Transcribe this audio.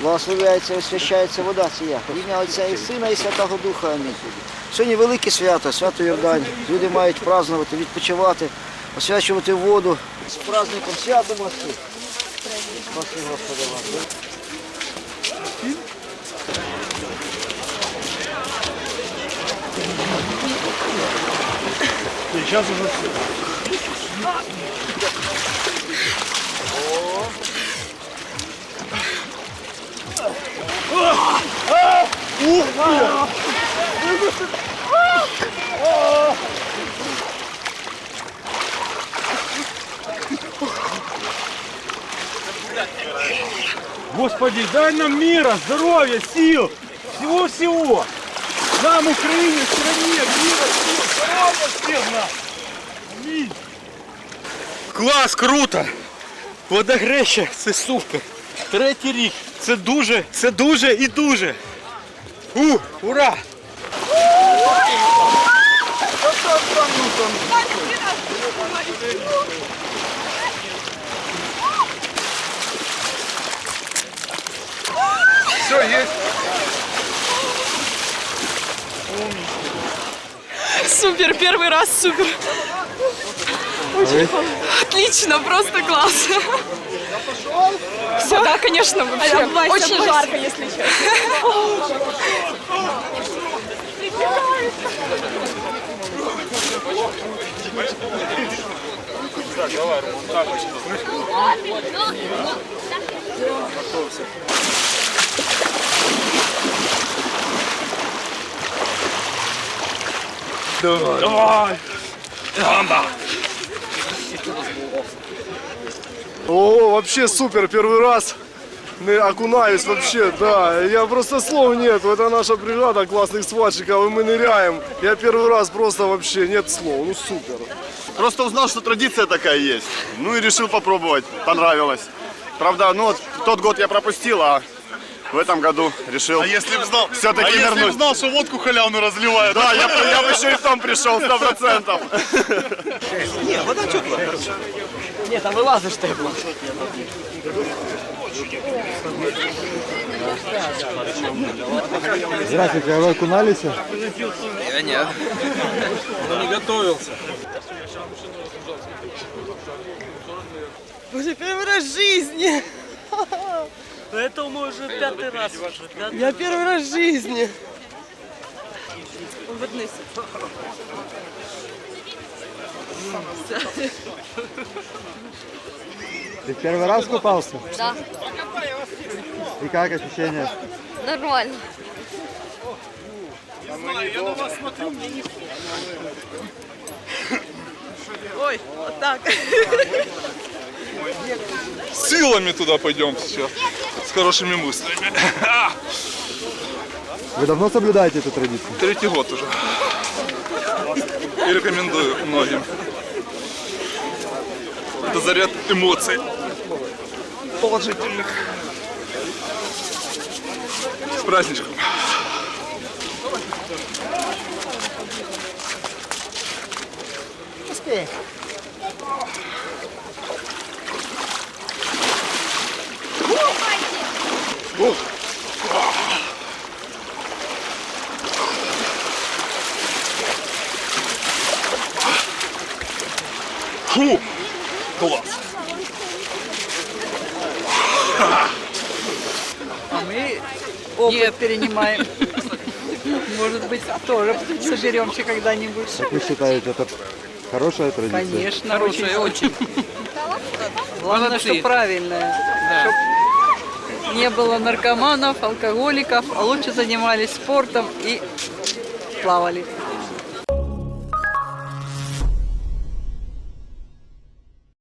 Благословляється освящається вода ція. В Ім'я Отця і Сина і Святого Духа. Амінь. Сьогодні велике свято, свято Йордань. Люди мають празднувати, відпочивати, освячувати воду. З праздником святом вас. Спаси Господи вас. Сейчас уже все. Господи, дай нам мира, здоровья, сил, всего-всего. Нам, Украине, стране, мира, сил, здоровья всем нам. Амінь. Клас, круто! Водогреща, це супер. Третій рік. Це дуже, це дуже і дуже. У, ура! Все, есть. Супер, первый раз супер. Очень отлично, просто класс. Все, да, конечно, вообще. Очень жарко, если честно. Давай. Гамба. О, вообще супер, первый раз окунаюсь вообще, да. Я просто слов нет. Это наша бригада классных сварщиков, и мы ныряем. Я первый раз просто вообще нет слов. Ну супер. Просто узнал, что традиция такая есть. Ну и решил попробовать. Понравилось. Правда, ну вот тот год я пропустил, а в этом году решил А если б знал, все-таки а если б нырнуть. знал, что водку халявную разливают. Да, я, бы- я бы еще и в том пришел, сто процентов. Ні, там вилазиш тепло. Здравствуйте, а вы окунались? Боже, первый раз в жизни. Это мы уже пятый раз. Я первый раз в жизни. Ты первый раз купался? Да, И как ощущения? нормально. Ой, вот так. Силами туда пойдем сейчас. С хорошими мыслями. Вы давно соблюдаете эту традицию? Третий год уже. И рекомендую многим. Это заряд эмоций. Положительных. С праздничком. Фу! Класс. Опыт перенимаем. Может быть, тоже соберемся когда-нибудь. Как вы считаете, это хорошая традиция? Конечно, Хорошая, очень. Главное, что правильное. Чтоб не было наркоманов, алкоголиков, а лучше занимались спортом и плавали.